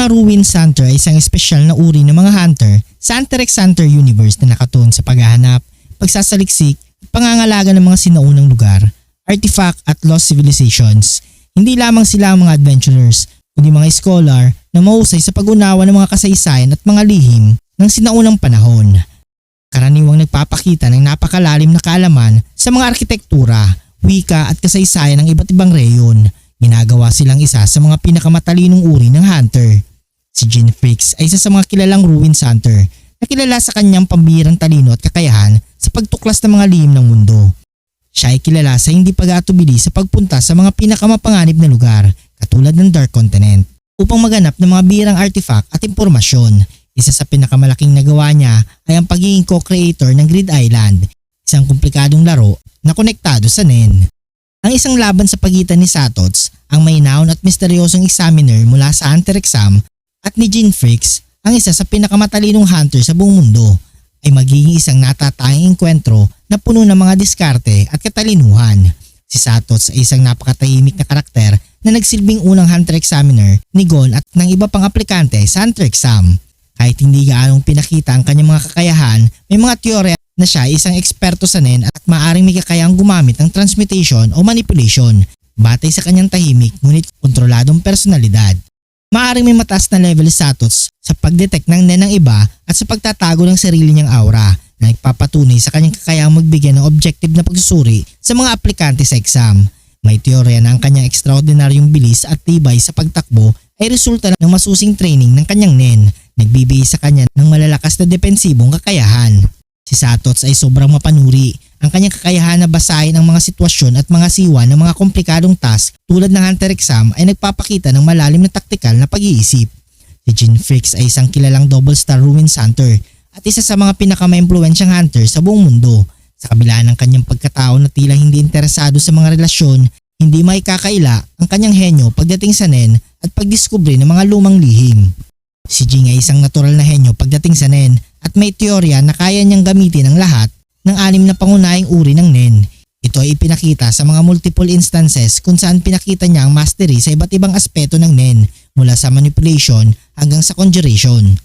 mga Ruin Hunter ay isang espesyal na uri ng mga hunter sa Hunter x Hunter universe na nakatuon sa paghahanap, pagsasaliksik pangangalaga ng mga sinaunang lugar, artifact at lost civilizations. Hindi lamang sila ang mga adventurers, kundi mga scholar na mahusay sa pag-unawa ng mga kasaysayan at mga lihim ng sinaunang panahon. Karaniwang nagpapakita ng napakalalim na kaalaman sa mga arkitektura, wika at kasaysayan ng iba't ibang reyon. Ginagawa silang isa sa mga pinakamatalinong uri ng hunter. Si Jean Fricks ay isa sa mga kilalang ruins hunter na kilala sa kanyang pambirang talino at kakayahan sa pagtuklas ng mga lihim ng mundo. Siya ay kilala sa hindi pag-atubili sa pagpunta sa mga pinakamapanganib na lugar katulad ng Dark Continent upang maganap ng mga birang artifact at impormasyon. Isa sa pinakamalaking nagawa niya ay ang pagiging co-creator ng Grid Island, isang komplikadong laro na konektado sa NEN. Ang isang laban sa pagitan ni Satots, ang may noun at misteryosong examiner mula sa Hunter Exam at ni Jean Fricks, ang isa sa pinakamatalinong hunter sa buong mundo, ay magiging isang natatanging enkwentro na puno ng mga diskarte at katalinuhan. Si Satots ay isang napakatahimik na karakter na nagsilbing unang Hunter Examiner ni Gon at ng iba pang aplikante sa Hunter Exam. Kahit hindi gaanong pinakita ang kanyang mga kakayahan, may mga teorya na siya ay isang eksperto sa NEN at maaring may kakayang gumamit ng transmutation o manipulation batay sa kanyang tahimik ngunit kontroladong personalidad. Maaring may mataas na level status sa pagdetect ng NEN ng iba at sa pagtatago ng sarili niyang aura na nagpapatunay sa kanyang kakayang magbigay ng objective na pagsusuri sa mga aplikante sa exam. May teorya na ang kanyang extraordinaryong bilis at tibay sa pagtakbo ay resulta ng masusing training ng kanyang NEN, nagbibigay sa kanya ng malalakas na depensibong kakayahan. Si Satots ay sobrang mapanuri. Ang kanyang kakayahan na basahin ang mga sitwasyon at mga siwa ng mga komplikadong task tulad ng Hunter Exam ay nagpapakita ng malalim na taktikal na pag-iisip. Si Jean Fricks ay isang kilalang double star ruins hunter at isa sa mga pinaka-maimpluwensyang hunter sa buong mundo. Sa kabila ng kanyang pagkatao na tila hindi interesado sa mga relasyon, hindi may kakaila ang kanyang henyo pagdating sa NEN at pagdiskubre ng mga lumang lihim. Si Jing ay isang natural na henyo pagdating sa NEN at may teorya na kaya niyang gamitin ang lahat ng anim na pangunahing uri ng NEN. Ito ay ipinakita sa mga multiple instances kung saan pinakita niya ang mastery sa iba't ibang aspeto ng NEN mula sa manipulation hanggang sa conjuration.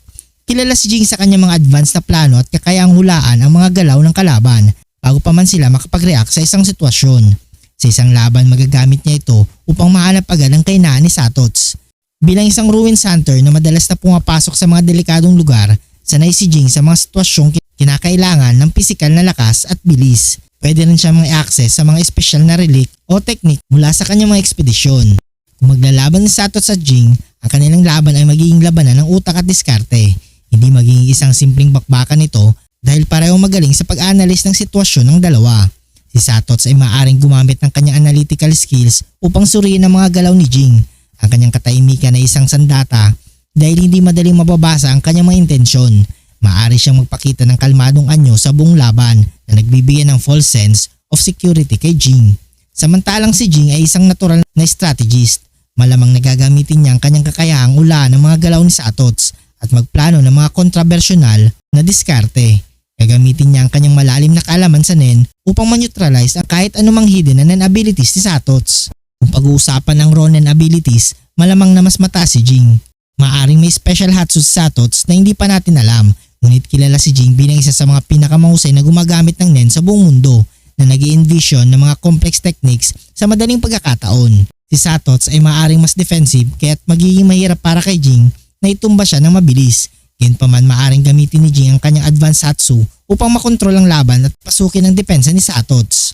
Kilala si Jing sa kanyang mga advanced na plano at kakayaang hulaan ang mga galaw ng kalaban bago pa man sila makapag-react sa isang sitwasyon. Sa isang laban magagamit niya ito upang mahanap agad ang kainaan ni Satots. Bilang isang ruins hunter na madalas na pumapasok sa mga delikadong lugar, sanay si Jing sa mga sitwasyong kinakailangan ng pisikal na lakas at bilis. Pwede rin siya mga access sa mga espesyal na relic o technique mula sa kanyang mga ekspedisyon. Kung maglalaban ni Satots at Jing, ang kanilang laban ay magiging labanan ng utak at diskarte. Hindi magiging isang simpleng bakbakan ito dahil pareho magaling sa pag-analyze ng sitwasyon ng dalawa. Si Satots ay maaaring gumamit ng kanyang analytical skills upang suriin ang mga galaw ni Jing. Ang kanyang katahimikan ay isang sandata dahil hindi madaling mababasa ang kanyang mga intensyon. Maaari siyang magpakita ng kalmadong anyo sa buong laban na nagbibigay ng false sense of security kay Jing. Samantalang si Jing ay isang natural na strategist. Malamang nagagamitin niya ang kanyang kakayahang ulaan ng mga galaw ni Satots at magplano ng mga kontrabersyonal na diskarte. Gagamitin niya ang kanyang malalim na kaalaman sa NEN upang ma-neutralize ang kahit anumang hidden na NEN abilities ni Satots. Kung pag-uusapan ng raw NEN abilities, malamang na mas mataas si Jing. Maaring may special hatsu si Satots na hindi pa natin alam, ngunit kilala si Jing bilang isa sa mga pinakamahusay na gumagamit ng NEN sa buong mundo na nag envision ng mga complex techniques sa madaling pagkakataon. Si Satots ay maaring mas defensive kaya't magiging mahirap para kay Jing na itumba siya ng mabilis. Gayunpaman maaring gamitin ni Jing ang kanyang advanced Hatsu upang makontrol ang laban at pasukin ang depensa ni Satots.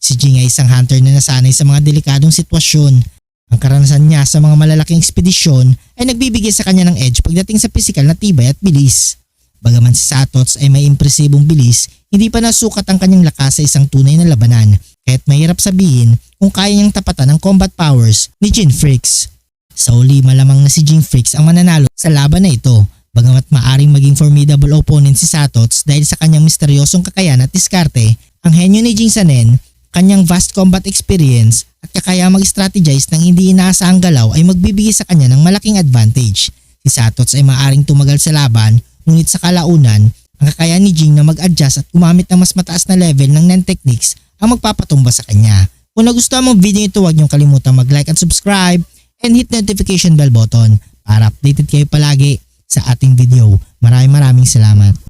Si Jing ay isang hunter na nasanay sa mga delikadong sitwasyon. Ang karanasan niya sa mga malalaking ekspedisyon ay nagbibigay sa kanya ng edge pagdating sa pisikal na tibay at bilis. Bagaman si Satots ay may impresibong bilis, hindi pa nasukat ang kanyang lakas sa isang tunay na labanan kahit mahirap sabihin kung kaya niyang tapatan ang combat powers ni Jin Fricks. Sa uli malamang na si Jin Fricks ang mananalo sa laban na ito bagamat maaring maging formidable opponent si Satots dahil sa kanyang misteryosong kakayahan at diskarte, ang henyo ni Jing Sanen, kanyang vast combat experience at kakaya mag-strategize ng hindi inaasahang galaw ay magbibigay sa kanya ng malaking advantage. Si Satots ay maaring tumagal sa laban ngunit sa kalaunan, ang kakayahan ni Jing na mag-adjust at gumamit ng mas mataas na level ng NAN techniques ang magpapatumba sa kanya. Kung nagustuhan mo ang video ito, huwag niyong kalimutang mag-like at subscribe and hit notification bell button para updated kayo palagi sa ating video. Maraming maraming salamat.